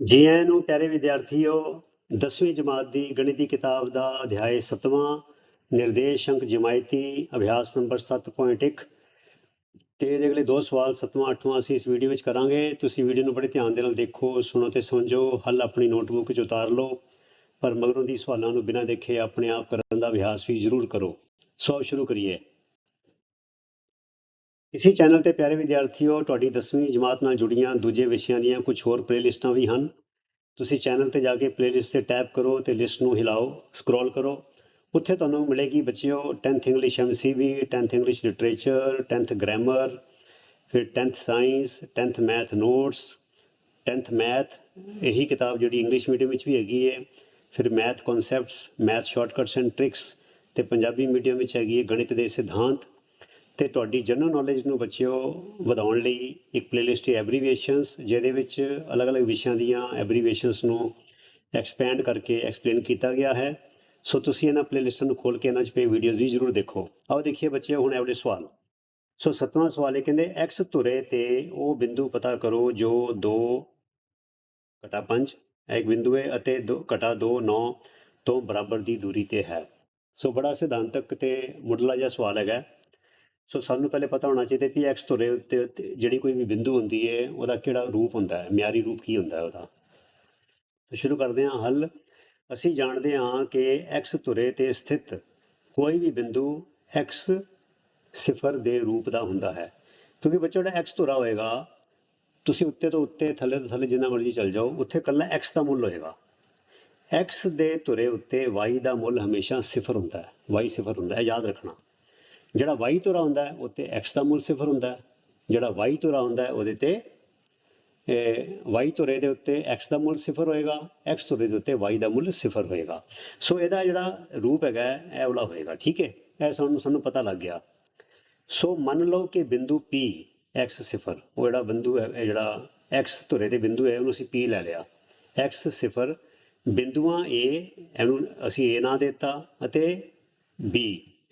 ਜੀ ਆਇਆਂ ਨੂੰ ਪਿਆਰੇ ਵਿਦਿਆਰਥੀਓ 10ਵੀਂ ਜਮਾਤ ਦੀ ਗਣਿਤੀ ਕਿਤਾਬ ਦਾ ਅਧਿਆਇ 7ਵਾਂ ਨਿਰਦੇਸ਼ ਅੰਕ ਜਮਾਇਤੀ, ਅਭਿਆਸ ਨੰਬਰ 7.1 ਤੇ ਇਹਦੇ ਅਗਲੇ ਦੋ ਸਵਾਲ 7ਵਾਂ 8ਵਾਂ ਅਸੀਂ ਇਸ ਵੀਡੀਓ ਵਿੱਚ ਕਰਾਂਗੇ। ਤੁਸੀਂ ਵੀਡੀਓ ਨੂੰ ਬੜੇ ਧਿਆਨ ਦੇ ਨਾਲ ਦੇਖੋ, ਸੁਣੋ ਤੇ ਸਮਝੋ, ਹੱਲ ਆਪਣੀ ਨੋਟਬੁੱਕ ਵਿੱਚ ਉਤਾਰ ਲਓ, ਪਰ ਮਗਰੋਂ ਦੀ ਸਵਾਲਾਂ ਨੂੰ ਬਿਨਾਂ ਦੇਖੇ ਆਪਣੇ ਆਪ ਕਰਨ ਦਾ ਅਭਿਆਸ ਵੀ ਜ਼ਰੂਰ ਕਰੋ। ਸੋ ਸ਼ੁਰੂ ਕਰੀਏ। ਇਸੇ ਚੈਨਲ ਤੇ ਪਿਆਰੇ ਵਿਦਿਆਰਥੀਓ, ਤੁਹਾਡੀ 10ਵੀਂ ਜਮਾਤ ਨਾਲ ਜੁੜੀਆਂ ਦੂਜੇ ਵਿਸ਼ਿਆਂ ਦੀਆਂ ਕੁਝ ਹੋਰ ਪਲੇਲਿਸਟਾਂ ਵੀ ਹਨ। ਤੁਸੀਂ ਚੈਨਲ ਤੇ ਜਾ ਕੇ ਪਲੇਲਿਸਟ ਤੇ ਟੈਪ ਕਰੋ ਤੇ ਲਿਸਟ ਨੂੰ ਹਿਲਾਓ ਸਕਰੋਲ ਕਰੋ। ਉੱਥੇ ਤੁਹਾਨੂੰ ਮਿਲੇਗੀ ਬੱਚਿਓ 10th English MCB 10th English literature 10th grammar ਫਿਰ 10th science 10th math notes 10th math ਇਹੀ ਕਿਤਾਬ ਜਿਹੜੀ ਇੰਗਲਿਸ਼ ਮੀਡੀਅਮ ਵਿੱਚ ਵੀ ਹੈਗੀ ਹੈ ਫਿਰ math concepts math shortcuts and tricks ਤੇ ਪੰਜਾਬੀ ਮੀਡੀਅਮ ਵਿੱਚ ਹੈਗੀ ਹੈ ਗਣਿਤ ਦੇ ਸਿਧਾਂਤ। ਤੇ ਤੁਹਾਡੀ ਜਨਰਲ ਨੌਲੇਜ ਨੂੰ ਬੱਚਿਓ ਵਧਾਉਣ ਲਈ ਇੱਕ ਪਲੇਲਿਸਟ ਹੈ ਐਬਰੀਵੀਏਸ਼ਨਸ ਜਿਹਦੇ ਵਿੱਚ ਅਲੱਗ-ਅਲੱਗ ਵਿਸ਼ਿਆਂ ਦੀਆਂ ਐਬਰੀਵੀਏਸ਼ਨਸ ਨੂੰ ਐਕਸਪੈਂਡ ਕਰਕੇ ਐਕਸਪਲੇਨ ਕੀਤਾ ਗਿਆ ਹੈ। ਸੋ ਤੁਸੀਂ ਇਹਨਾਂ ਪਲੇਲਿਸਟਾਂ ਨੂੰ ਖੋਲ ਕੇ ਇਹਨਾਂ 'ਚ ਪਏ ਵੀਡੀਓਜ਼ ਵੀ ਜ਼ਰੂਰ ਦੇਖੋ। ਆਓ ਦੇਖੀਏ ਬੱਚਿਓ, ਹੁਣ ਐਵਲੇ ਸਵਾਲ। ਸੋ ਸੱਤਵਾਂ ਸਵਾਲ ਇਹ ਕਹਿੰਦੇ, x ਧੁਰੇ ਤੇ ਉਹ ਬਿੰਦੂ ਪਤਾ ਕਰੋ ਜੋ 2 ਘਟਾ 5 ਇੱਕ ਬਿੰਦੂ ਹੈ, ਅਤੇ 2 ਘਟਾ 2 9 ਤੋਂ ਬਰਾਬਰ ਦੀ ਦੂਰੀ ਤੇ ਹੈ। ਸੋ ਬੜਾ ਸਿਧਾਂਤਕ ਤੇ ਮੁੱਢਲਾ ਜਿਹਾ ਸਵਾਲ ਹੈਗਾ। ਸੋ ਸਭ ਨੂੰ ਪਹਿਲੇ ਪਤਾ ਹੋਣਾ ਚਾਹੀਦਾ ਵੀ ਐਕਸ ਧੁਰੇ ਉੱਤੇ ਉੱਤੇ ਜਿਹੜੀ ਕੋਈ ਵੀ ਬਿੰਦੂ ਹੁੰਦੀ ਹੈ, ਉਹਦਾ ਕਿਹੜਾ ਰੂਪ ਹੁੰਦਾ ਹੈ, ਮਿਆਰੀ ਰੂਪ ਕੀ ਹੁੰਦਾ ਹੈ ਉਹਦਾ। ਤਾਂ ਸ਼ੁਰੂ ਕਰਦੇ ਹਾਂ ਹੱਲ। ਅਸੀਂ ਜਾਣਦੇ ਹਾਂ ਕਿ ਐਕਸ ਧੁਰੇ ਤੇ ਸਥਿਤ ਕੋਈ ਵੀ ਬਿੰਦੂ ਐਕਸ ਸਿਫਰ ਦੇ ਰੂਪ ਦਾ ਹੁੰਦਾ ਹੈ। ਕਿਉਂਕਿ ਬੱਚੋ ਜਿਹੜਾ ਐਕਸ ਧੁਰਾ ਹੋਏਗਾ, ਤੁਸੀਂ ਉੱਤੇ ਤੋਂ ਉੱਤੇ, ਥੱਲੇ ਤੋਂ ਥੱਲੇ ਜਿੰਨਾ ਮਰਜ਼ੀ ਚੱਲ ਜਾਓ, ਉੱਥੇ ਕੱਲਾ ਐਕਸ ਦਾ ਮੁੱਲ ਹੋਏਗਾ। ਐਕਸ ਦੇ ਧੁਰੇ ਉੱਤੇ y ਦਾ ਮੁੱਲ ਹਮੇਸ਼ਾ ਸਿਫਰ ਹੁੰਦਾ ਹੈ, y ਸਿਫਰ ਹੁੰਦਾ ਹੈ ਯਾਦ ਰੱਖਣਾ। ਜਿਹੜਾ y ਧੁਰਾ ਹੁੰਦਾ ਹੈ ਉੱਤੇ x ਦਾ ਮੁੱਲ ਸਿਫਰ ਹੁੰਦਾ ਹੈ। ਜਿਹੜਾ y ਧੁਰਾ ਹੁੰਦਾ ਹੈ, ਉਹਦੇ ਤੇ ਇਹ y ਧੁਰੇ ਦੇ ਉੱਤੇ x ਦਾ ਮੁੱਲ ਸਿਫਰ ਹੋਏਗਾ, x ਧੁਰੇ ਦੇ ਉੱਤੇ y ਦਾ ਮੁੱਲ ਸਿਫਰ ਹੋਏਗਾ। ਸੋ ਇਹਦਾ ਜਿਹੜਾ ਰੂਪ ਹੈਗਾ ਇਹ ਵਾਲਾ ਹੋਏਗਾ, ਠੀਕ ਹੈ? ਇਹ ਸਾਨੂੰ ਸਾਨੂੰ ਪਤਾ ਲੱਗ ਗਿਆ। ਸੋ ਮੰਨ ਲਓ ਕਿ ਬਿੰਦੂ P x ਸਿਫਰ, ਉਹ ਜਿਹੜਾ ਬਿੰਦੂ ਹੈ ਜਿਹੜਾ x ਧੁਰੇ ਦੇ ਬਿੰਦੂ ਹੈ, ਉਹਨੂੰ ਅਸੀਂ P ਲੈ ਲਿਆ। X ਸਿਫਰ ਬਿੰਦੂਆਂ A, ਇਹਨੂੰ ਅਸੀਂ A ਨਾਂ ਦਿੱਤਾ ਅਤੇ B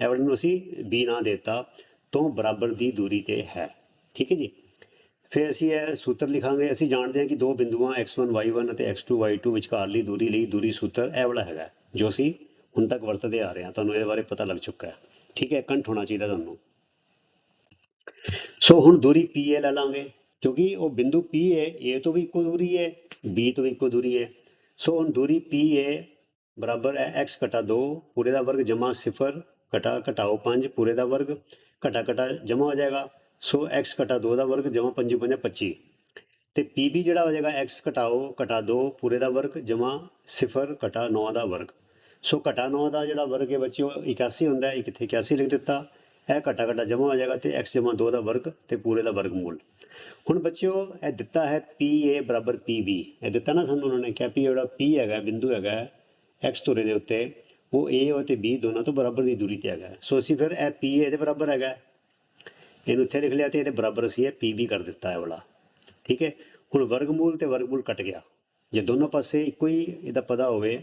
ਇਹ ਨੂੰ ਅਸੀਂ B ਨਾਂ ਦਿੱਤਾ ਤੋਂ ਬਰਾਬਰ ਦੀ ਦੂਰੀ ਤੇ ਹੈ। ਠੀਕ ਹੈ ਜੀ? ਫਿਰ ਅਸੀਂ ਇਹ ਸੂਤਰ ਲਿਖਾਂਗੇ। ਅਸੀਂ ਜਾਣਦੇ ਹਾਂ ਕਿ ਦੋ ਬਿੰਦੂਆਂ x1 y1 ਅਤੇ x2 y2 ਵਿਚਕਾਰਲੀ ਦੂਰੀ ਲਈ ਦੂਰੀ ਸੂਤਰ ਇਹ ਵਾਲਾ ਹੈਗਾ, ਜੋ ਅਸੀਂ ਹੁਣ ਤੱਕ ਵਰਤਦੇ ਆ ਰਹੇ ਹਾਂ। ਤੁਹਾਨੂੰ ਇਹਦੇ ਬਾਰੇ ਪਤਾ ਲੱਗ ਚੁੱਕਾ ਹੈ। ਠੀਕ ਹੈ, ਕੰਠ ਹੋਣਾ ਚਾਹੀਦਾ ਤੁਹਾਨੂੰ। ਸੋ ਹੁਣ ਦੂਰੀ PA ਲੈ ਲਾਂਗੇ, ਕਿਉਂਕਿ ਉਹ ਬਿੰਦੂ P ਹੈ A ਤੋਂ ਵੀ ਇੱਕੋ ਦੂਰੀ ਹੈ, B ਤੋਂ ਵੀ ਇੱਕੋ ਦੂਰੀ ਹੈ। ਸੋ ਹੁਣ ਦੂਰੀ PA ਬਰਾਬਰ ਹੈ x ਘਟਾ 2 ਪੂਰੇ ਦਾ ਵਰਗ ਜਮਾ 0 ਘਟਾ ਘਟਾਓ 5 ਪੂਰੇ ਦਾ ਵਰਗ, ਘਟਾ ਘਟਾ ਜਮਾ ਹੋ ਜਾਏਗਾ। ਸੋ x ਘਟਾ 2 ਦਾ ਵਰਗ ਜਮਾ 5 5 25 ਤੇ PB ਜਿਹੜਾ ਹੋ ਜਾਏਗਾ, x ਘਟਾਓ, ਘਟਾ 2 ਪੂਰੇ ਦਾ ਵਰਗ ਜਮਾ 0 ਘਟਾ 9 ਦਾ ਵਰਗ। ਸੋ ਘਟਾ 9 ਦਾ ਜਿਹੜਾ ਵਰਗ ਹੈ ਬੱਚਿਓ 81 ਹੁੰਦਾ ਹੈ, ਇਹ ਕਿੱਥੇ 81 ਲਿਖ ਦਿੱਤਾ? ਇਹ ਘਟਾ ਘਟਾ ਜਮਾ ਹੋ ਜਾਏਗਾ ਤੇ x ਜਮਾ 2 ਦਾ ਵਰਗ ਤੇ ਪੂਰੇ ਦਾ ਵਰਗਮੂਲ ਹੁਣ ਬੱਚਿਓ, ਇਹ ਦਿੱਤਾ ਹੈ PA ਬਰਾਬਰ PB ਇਹ ਦਿੱਤਾ ਨਾ ਸਾਨੂੰ ਉਹਨਾਂ ਨੇ ਕਿਹਾ ਵੀ ਜਿਹੜਾ P ਹੈਗਾ, ਬਿੰਦੂ ਹੈਗਾ, x ਧੁਰੇ ਦੇ ਉੱਤੇ। ਉਹ A ਅਤੇ B ਦੋਨਾਂ ਤੋਂ ਬਰਾਬਰ ਦੀ ਦੂਰੀ ਤੇ ਹੈਗਾ। ਸੋ ਅਸੀਂ ਫਿਰ ਇਹ PA ਇਹਦੇ ਬਰਾਬਰ ਹੈਗਾ। ਇਹਨੂੰ ਇੱਥੇ ਲਿਖ ਲਿਆ ਤੇ ਇਹਦੇ ਬਰਾਬਰ ਅਸੀਂ ਇਹ PB ਕਰ ਦਿੱਤਾ ਹੈ ਵਾਲਾ। ਠੀਕ ਹੈ? ਹੁਣ ਵਰਗਮੂਲ ਤੇ ਵਰਗਮੂਲ ਕੱਟ ਗਿਆ। ਜੇ ਦੋਨੋਂ ਪਾਸੇ ਇੱਕੋ ਹੀ ਇਹਦਾ ਪਤਾ ਹੋਵੇ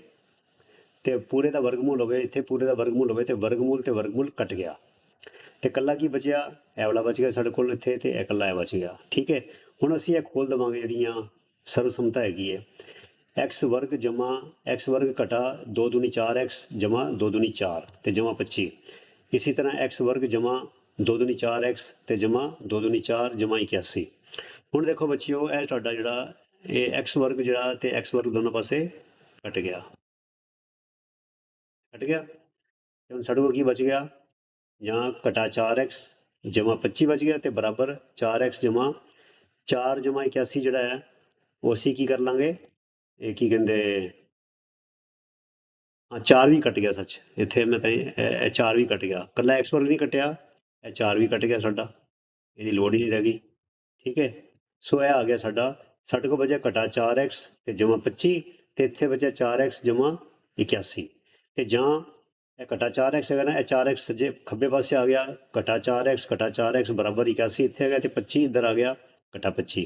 ਤੇ ਪੂਰੇ ਦਾ ਵਰਗਮੂਲ ਹੋਵੇ, ਇੱਥੇ ਪੂਰੇ ਦਾ ਵਰਗਮੂਲ ਹੋਵੇ ਤੇ ਵਰਗਮੂਲ ਤੇ ਵਰਗਮੂਲ ਕੱਟ ਗਿਆ। ਤੇ ਕੱਲਾ ਕੀ ਬਚਿਆ? ਇਹ ਵਾਲਾ ਬਚ ਗਿਆ ਸਾਡੇ ਕੋਲ ਇੱਥੇ ਤੇ ਇਹ ਕੱਲਾ ਇਹ ਬਚ ਗਿਆ। ਠੀਕ ਹੈ? ਹੁਣ ਅਸੀਂ ਇਹ ਖੋਲ ਦਵਾਂਗੇ ਜਿਹੜੀਆਂ ਸਰਵਸੰਮਤਾ ਹੈਗੀ ਹੈ। X ਵਰਗ ਜਮਾ, x ਵਰਗ ਘਟਾ 2 ਦੂਣੀ 4x ਜਮਾ 2 ਦੂਣੀ 4 ਤੇ ਜਮਾ 25 ਇਸੇ ਤਰ੍ਹਾਂ x ਵਰਗ ਜਮਾ 2 ਦੂਣੀ 4x ਤੇ ਜਮਾ 2 ਦੂਣੀ 4 ਜਮਾ 81 ਹੁਣ ਦੇਖੋ ਬੱਚਿਓ, ਇਹ ਤੁਹਾਡਾ ਜਿਹੜਾ, ਇਹ x ਵਰਗ ਜਿਹੜਾ ਤੇ x ਵਰਗ ਦੋਨੋਂ ਪਾਸੇ ਕੱਟ ਗਿਆ। ਕੱਟ ਗਿਆ? ਤੇ ਹੁਣ ਸਾਡੇ ਕੋਲ ਕੀ ਬਚ ਗਿਆ? ਜਾਂ ਘਟਾ 4x ਜਮਾ 25 ਬਚ ਗਿਆ ਤੇ ਬਰਾਬਰ 4x ਜਮਾ 4 ਜਮਾ 81 ਜਿਹੜਾ ਹੈ, ਉਹ ਅਸੀਂ ਕੀ ਕਰ ਲਾਂਗੇ? ਇਹ ਕੀ ਕਹਿੰਦੇ, ਹਾਂ 4 ਵੀ ਕੱਟ ਗਿਆ ਸੱਚ। ਇੱਥੇ ਮੈਂ ਤਾਂ ਇਹ ਇਹ 4 ਵੀ ਕੱਟ ਗਿਆ। ਕੱਲਾ ਐਕਸ ਵਰਗ ਨਹੀਂ ਕੱਟਿਆ, ਇਹ 4 ਵੀ ਕੱਟ ਗਿਆ ਸਾਡਾ। ਇਹਦੀ ਲੋੜ ਹੀ ਨਹੀਂ ਰਹਿ ਗਈ। ਠੀਕ ਹੈ? ਸੋ ਇਹ ਆ ਗਿਆ ਸਾਡਾ। ਸਾਡੇ ਕੋਲ ਬਚਿਆ ਘਟਾ 4x ਤੇ ਜਮਾ 25 ਤੇ ਇੱਥੇ ਬਚਿਆ 4x ਜਮਾ 81 ਤੇ ਜਾਂ ਇਹ ਘਟਾ 4x ਹੈਗਾ ਨਾ, ਇਹ 4x ਸੱਜੇ ਖੱਬੇ ਪਾਸੇ ਆ ਗਿਆ। ਘਟਾ 4x ਘਟਾ 4x ਬਰਾਬਰ 81 ਇੱਥੇ ਆ ਗਿਆ ਤੇ 25 ਇੱਧਰ ਆ ਗਿਆ ਘਟਾ 25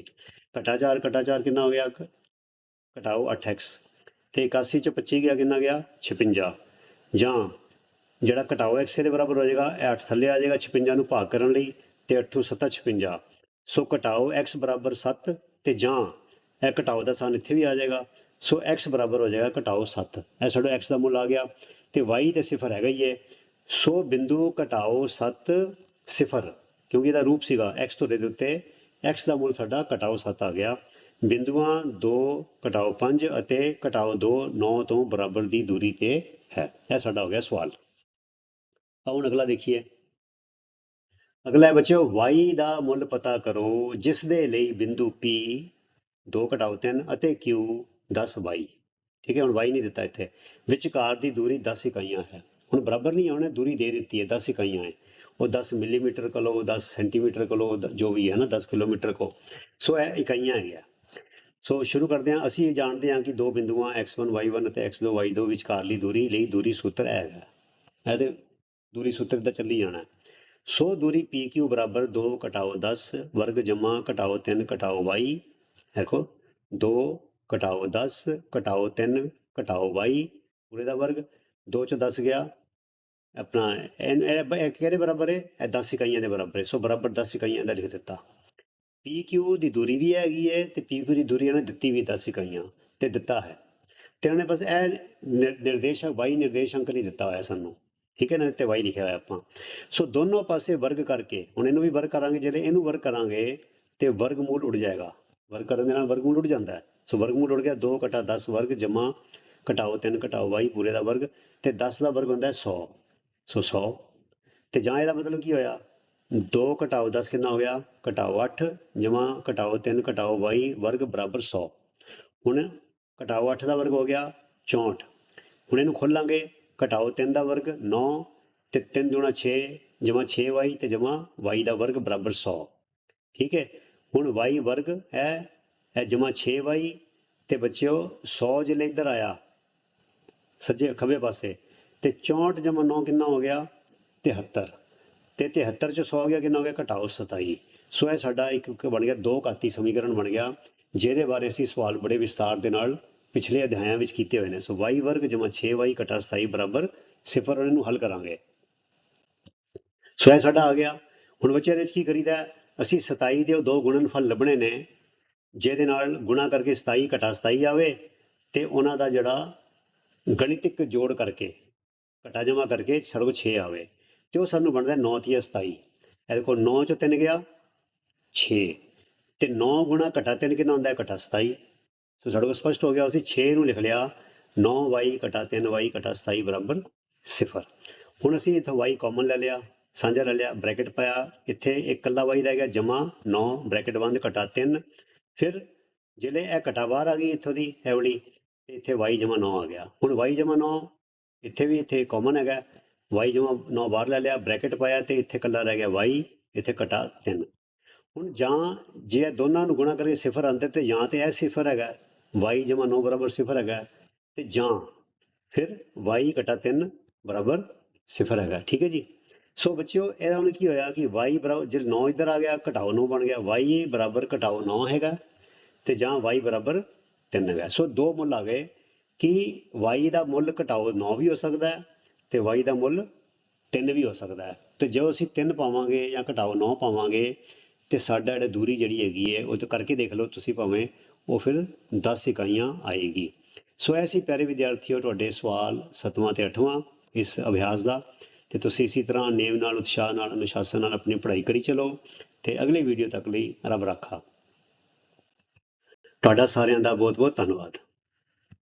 ਘਟਾ 4 ਘਟਾ 4 ਕਿੰਨਾ ਹੋ ਗਿਆ? ਘਟਾਓ 8x ਤੇ 81 ਚ 25 ਗਿਆ, ਕਿੰਨਾ ਗਿਆ? 56 ਜਾਂ ਜਿਹੜਾ ਘਟਾਓ x ਇਹਦੇ ਬਰਾਬਰ ਹੋ ਜਾਏਗਾ, ਇਹ 8 ਥੱਲੇ ਆ ਜਾਏਗਾ 56 ਨੂੰ ਭਾਗ ਕਰਨ ਲਈ ਤੇ 8 7 56 ਸੋ ਘਟਾਓ x ਬਰਾਬਰ 7 ਤੇ ਜਾਂ ਇਹ ਘਟਾਓ ਦਾ ਸਾਨ ਇੱਥੇ ਵੀ ਆ ਜਾਏਗਾ। ਸੋ x ਬਰਾਬਰ ਹੋ ਜਾਏਗਾ ਘਟਾਓ 7 ਇਹ ਸਾਡਾ x ਦਾ ਮੁੱਲ ਆ ਗਿਆ। ਤੇ y ਤੇ ਸਿਫਰ ਹੈਗਾ ਹੀ ਹੈ ਸੋ ਬਿੰਦੂ ਘਟਾਓ 7 ਸਿਫਰ, ਕਿਉਂਕਿ ਇਹਦਾ ਰੂਪ ਸੀਗਾ x ਤੋਂ ਦੇ ਉੱਤੇ। X ਦਾ ਮੁੱਲ ਸਾਡਾ ਘਟਾਓ 7 ਆ ਗਿਆ। ਬਿੰਦੂਆਂ 2 ਘਟਾਓ 5 ਅਤੇ ਘਟਾਓ 2 9 ਤੋਂ ਬਰਾਬਰ ਦੀ ਦੂਰੀ ਤੇ ਹੈ। ਇਹ ਸਾਡਾ ਹੋ ਗਿਆ ਸਵਾਲ। ਹੁਣ ਅਗਲਾ ਦੇਖੀਏ। ਅਗਲਾ ਹੈ ਬੱਚਿਓ, y ਦਾ ਮੁੱਲ ਪਤਾ ਕਰੋ ਜਿਸ ਦੇ ਲਈ ਬਿੰਦੂ P 2 ਘਟਾਓ 3 ਅਤੇ Q 10 y ਠੀਕ ਹੈ, ਹੁਣ y ਨਹੀਂ ਦਿੱਤਾ ਇੱਥੇ। ਵਿਚਕਾਰ ਦੀ ਦੂਰੀ 10 ਇਕਾਈਆਂ ਹੈ। ਹੁਣ ਬਰਾਬਰ ਨਹੀਂ ਆਉਣਾ, ਦੂਰੀ ਦੇ ਦਿੱਤੀ ਹੈ 10 ਇਕਾਈਆਂ ਹੈ। ਉਹ 10 ਮਿਲੀਮੀਟਰ ਕੋ ਲਓ 10 ਸੈਂਟੀਮੀਟਰ ਕੋ ਲਓ ਦ- ਜੋ ਵੀ ਹੈ ਨਾ 10 ਕਿਲੋਮੀਟਰ ਕੋ ਸੋ ਇਹ ਇਕਾਈਆਂ ਹੈਗੀਆਂ। ਸੋ ਸ਼ੁਰੂ ਕਰਦੇ ਹਾਂ। ਅਸੀਂ ਇਹ ਜਾਣਦੇ ਹਾਂ ਕਿ ਦੋ ਬਿੰਦੂਆਂ x1 y1 ਅਤੇ x2 y2 ਵਿਚਕਾਰਲੀ ਦੂਰੀ ਲਈ ਦੂਰੀ ਸੂਤਰ ਇਹ ਹੈਗਾ ਇਹਦੇ ਦੂਰੀ ਸੂਤਰ ਦਾ ਚੱਲੀ ਜਾਣਾ। ਸੋ ਦੂਰੀ PQ ਬਰਾਬਰ 2 ਘਟਾਓ 10 ਵਰਗ ਜਮਾ ਘਟਾਓ 3 ਘਟਾਓ y ਦੇਖੋ 2 ਘਟਾਓ 10 ਘਟਾਓ 3 ਘਟਾਓ y, ਪੂਰੇ ਦਾ ਵਰਗ। 2 ਚ 10 ਗਿਆ। ਆਪਣਾ ਇਹ ਕਿਹਦੇ ਬਰਾਬਰ ਹੈ ਇਹ 10 ਇਕਾਈਆਂ ਦੇ ਬਰਾਬਰ ਹੈ ਸੋ ਬਰਾਬਰ 10 ਇਕਾਈਆਂ ਦਾ ਲਿਖ ਦਿੱਤਾ। PQ ਦੀ ਦੂਰੀ ਵੀ ਹੈਗੀ ਹੈ ਤੇ PQ ਦੀ ਦੂਰੀ ਇਹਨਾਂ ਨੇ ਦਿੱਤੀ ਵੀ 10 ਇਕਾਈਆਂ ਤੇ ਦਿੱਤਾ ਹੈ। ਤੇ ਨੇ ਬਸ ਇਹ ਨਿਰ- ਨਿਰਦੇਸ਼ਕ y ਨਿਰਦੇਸ਼ਾਂਕ ਨਹੀਂ ਦਿੱਤਾ ਹੋਇਆ ਸਾਨੂੰ। ਠੀਕ ਹੈ ਨਾ? ਤੇ y ਲਿਖਿਆ ਹੋਇਆ ਆਪਾਂ। ਸੋ ਦੋਨੋਂ ਪਾਸੇ ਵਰਗ ਕਰਕੇ, ਹੁਣ ਇਹਨੂੰ ਵੀ ਵਰਗ ਕਰਾਂਗੇ, ਜਿਹੜੇ ਇਹਨੂੰ ਵਰਗ ਕਰਾਂਗੇ, ਤੇ ਵਰਗਮੂਲ ਉੱਡ ਜਾਏਗਾ। ਵਰਗ ਕਰਨ ਦੇ ਨਾਲ ਵਰਗਮੂਲ ਉੱਡ ਜਾਂਦਾ ਹੈ। ਸੋ ਵਰਗਮੂਲ ਉੱਡ ਗਿਆ 2 ਘਟਾ 10 ਵਰਗ ਜਮਾ ਘਟਾਓ 3 ਘਟਾਓ y ਪੂਰੇ ਦਾ ਵਰਗ, ਤੇ 10 ਦਾ ਵਰਗ ਹੁੰਦਾ ਹੈ 100 ਸੋ 100 ਤੇ ਜਾਂ ਇਹਦਾ ਮਤਲਬ ਕੀ ਹੋਇਆ? 2 ਘਟਾਓ 10 ਕਿੰਨਾ ਹੋ ਗਿਆ? ਘਟਾਓ 8 ਜਮਾ ਘਟਾਓ 3 ਘਟਾਓ y ਵਰਗ ਬਰਾਬਰ 100 ਹੁਣ ਘਟਾਓ 8 ਦਾ ਵਰਗ ਹੋ ਗਿਆ 64 ਹੁਣ ਇਹਨੂੰ ਖੋਲਾਂਗੇ, ਘਟਾਓ 3 ਦਾ ਵਰਗ 9 ਤੇ 3 ਗੁਣਾ 6 ਜਮਾ 6y ਤੇ ਜਮਾ y ਦਾ ਵਰਗ ਬਰਾਬਰ 100 ਠੀਕ ਹੈ? ਹੁਣ y ਵਰਗ ਹੈ, ਇਹ ਜਮਾ 6y ਤੇ ਬੱਚਿਓ 100 ਜਿਲੇ ਇੱਧਰ ਆਇਆ, ਸੱਜੇ ਖੱਬੇ ਪਾਸੇ, ਤੇ 64 ਜਮਾ 9 ਕਿੰਨਾ ਹੋ ਗਿਆ? 73 ਤੇ 73 ਚ 100 ਗਿਆ ਕਿੰਨਾ ਹੋ ਗਿਆ ਘਟਾਓ 27 ਸੋ ਇਹ ਸਾਡਾ ਇੱਕ ਬਣ ਗਿਆ ਦੋ ਘਾਤੀ ਸਮੀਕਰਨ ਬਣ ਗਿਆ, ਜਿਹਦੇ ਬਾਰੇ ਅਸੀਂ ਸਵਾਲ ਬੜੇ ਵਿਸਤਾਰ ਦੇ ਨਾਲ ਪਿਛਲੇ ਅਧਿਆਇਆਂ ਵਿੱਚ ਕੀਤੇ ਹੋਏ ਨੇ। ਸੋ y ਵਰਗ ਜਮਾ 6y ਘਟਾ 27 ਬਰਾਬਰ ਸਿਫਰ ਉਹਨਾਂ ਨੂੰ ਹੱਲ ਕਰਾਂਗੇ। ਸੋ ਇਹ ਸਾਡਾ ਆ ਗਿਆ। ਹੁਣ ਬੱਚਿਆਂ ਦੇ ਵਿੱਚ ਕੀ ਕਰੀਦਾ ਅਸੀਂ 27 ਦੇ ਉਹ ਦੋ ਗੁਣਨਫਲ ਲੱਭਣੇ ਨੇ, ਜਿਹਦੇ ਨਾਲ ਗੁਣਾ ਕਰਕੇ 27 ਘਟਾ 27 ਆਵੇ ਤੇ ਉਹਨਾਂ ਦਾ ਜਿਹੜਾ ਗਣਿਤਿਕ ਜੋੜ ਕਰਕੇ ਘਟਾ ਜਮਾ ਕਰਕੇ ਸਾਡੇ ਕੋਲ 6 ਆਵੇ। ਤੇ ਉਹ ਸਾਨੂੰ ਬਣਦਾ 9 ਤੀਆ 27 ਇਹਦੇ ਕੋਲ 9 ਚੋਂ 3 ਗਿਆ 6 ਤੇ 9 ਗੁਣਾ ਘਟਾ 3 ਕਿੰਨਾ ਹੁੰਦਾ ਹੈ? ਘਟਾ 27 ਸੋ ਸਾਡੇ ਕੋਲ ਸਪਸ਼ਟ ਹੋ ਗਿਆ, ਅਸੀਂ 6 ਨੂੰ ਲਿਖ ਲਿਆ। 9y ਘਟਾ 3y ਘਟਾ 27 ਬਰਾਬਰ 0 ਹੁਣ ਅਸੀਂ ਇੱਥੇ y ਕਾਮਨ ਲੈ ਲਿਆ, ਸਾਂਝਾ ਲੈ ਲਿਆ, ਬ੍ਰੈਕਟ ਪਾਇਆ। ਇੱਥੇ ਇਕੱਲਾ y ਰਹਿ ਗਿਆ, ਜਮਾ 9 ਬ੍ਰੈਕਟ ਬੰਦ, ਘਟਾ 3 ਫਿਰ ਜਿਹੜੇ ਇਹ ਘਟਾ ਬਾਹਰ ਆ ਗਈ ਇੱਥੋਂ ਦੀ, ਇਹ ਇੱਥੇ y ਜਮਾ 9 ਆ ਗਿਆ। ਹੁਣ y ਜਮਾ 9 ਇੱਥੇ ਵੀ ਇੱਥੇ ਕਾਮਨ ਹੈਗਾ। Y ਜਮਾ 9 ਬਾਹਰ ਲੈ ਲਿਆ, ਬ੍ਰੈਕਟ ਪਾਇਆ ਤੇ ਇੱਥੇ ਇਕੱਲਾ ਰਹਿ ਗਿਆ y, ਇੱਥੇ ਘਟਾ 3 ਹੁਣ ਜਾਂ ਜੇ ਇਹ ਦੋਨਾਂ ਨੂੰ ਗੁਣਾ ਕਰਕੇ ਸਿਫਰ ਆਉਂਦੇ ਤੇ ਜਾਂ ਤੇ ਇਹ ਸਿਫਰ ਹੈਗਾ। Y ਜਮਾ 9 ਬਰਾਬਰ ਸਿਫਰ ਹੈਗਾ ਤੇ ਜਾਂ ਫਿਰ y ਘਟਾ 3 ਬਰਾਬਰ ਸਿਫਰ ਹੈਗਾ। ਠੀਕ ਹੈ ਜੀ? ਸੋ ਬੱਚਿਓ, ਇਹਦਾ ਹੁਣ ਕੀ ਹੋਇਆ ਕਿ y ਬਰਾਬਰ ਜੇ 9 ਇੱਧਰ ਆ ਗਿਆ, ਘਟਾਓ 9 ਬਣ ਗਿਆ। Y ਬਰਾਬਰ ਘਟਾਓ 9 ਹੈਗਾ ਤੇ ਜਾਂ y ਬਰਾਬਰ 3 ਹੈਗਾ। ਸੋ ਦੋ ਮੁੱਲ ਆ ਗਏ ਕਿ y ਦਾ ਮੁੱਲ ਘਟਾਓ 9 ਵੀ ਹੋ ਸਕਦਾ ਹੈ ਤੇ y ਦਾ ਮੁੱਲ 3 ਵੀ ਹੋ ਸਕਦਾ ਹੈ। ਤੇ ਜੇ ਅਸੀਂ 3 ਪਾਵਾਂਗੇ ਜਾਂ ਘਟਾਓ 9 ਪਾਵਾਂਗੇ, ਤੇ ਸਾਡਾ ਜਿਹੜਾ ਦੂਰੀ ਜਿਹੜੀ ਹੈਗੀ ਹੈ, ਉਹ ਤੋਂ ਕਰਕੇ ਦੇਖ ਲਓ ਤੁਸੀਂ ਭਾਵੇਂ ਉਹ ਫਿਰ 10 ਇਕਾਈਆਂ ਆਏਗੀ। ਸੋ ਐਸੀ ਪਿਆਰੇ ਵਿਦਿਆਰਥੀਓ, ਤੁਹਾਡੇ ਸਵਾਲ 7ਵਾਂ ਤੇ 8ਵਾਂ ਇਸ ਅਭਿਆਸ ਦਾ, ਤੇ ਤੁਸੀਂ ਇਸੇ ਤਰ੍ਹਾਂ ਨੇਮ ਨਾਲ, ਉਤਸ਼ਾਹ ਨਾਲ, ਅਨੁਸ਼ਾਸਨ ਨਾਲ ਆਪਣੀ ਪੜ੍ਹਾਈ ਕਰੀ ਚਲੋ, ਤੇ ਅਗਲੇ ਵੀਡੀਓ ਤੱਕ ਲਈ ਰੱਬ ਰਾਖਾ। ਤੁਹਾਡਾ ਸਾਰਿਆਂ ਦਾ ਬਹੁਤ ਬਹੁਤ ਧੰਨਵਾਦ।